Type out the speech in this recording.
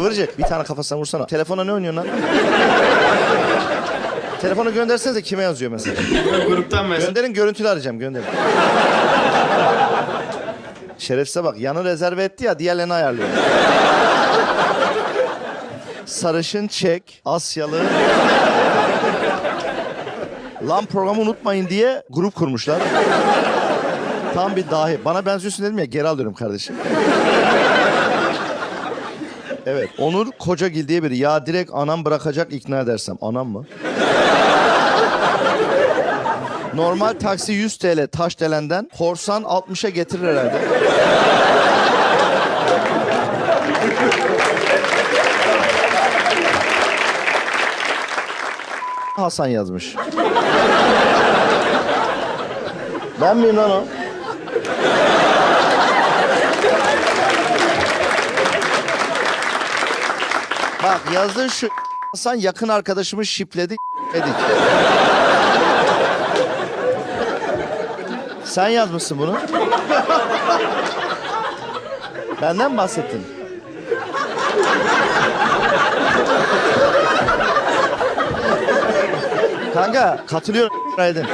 Kıvırcık bir tane kafasına vursana. Telefona ne oynuyorsun lan? Telefonu göndersenize kime yazıyor mesela? Gruptan mesaj. Gönderin görüntülü arayacağım gönderin. Şerefsize bak yanı rezerve etti ya diğerlerini ayarlıyor. Sarışın Çek, Asyalı. Lan programı unutmayın diye grup kurmuşlar. Tam bir dahi. Bana benziyorsun dedim ya geri alıyorum kardeşim. Evet. Onur Kocagil diye biri. Ya direkt anam bırakacak ikna edersem. Anam mı? Normal taksi 100 TL Taşdelen'den. Korsan 60'a getirir herhalde. Hasan yazmış. Ben miyim lan o? Bak yazdığı şu Hasan yakın arkadaşımı şipledi edik. Sen yazmışsın bunu. Benden bahsettin? Kanka katılıyorum. Aydın.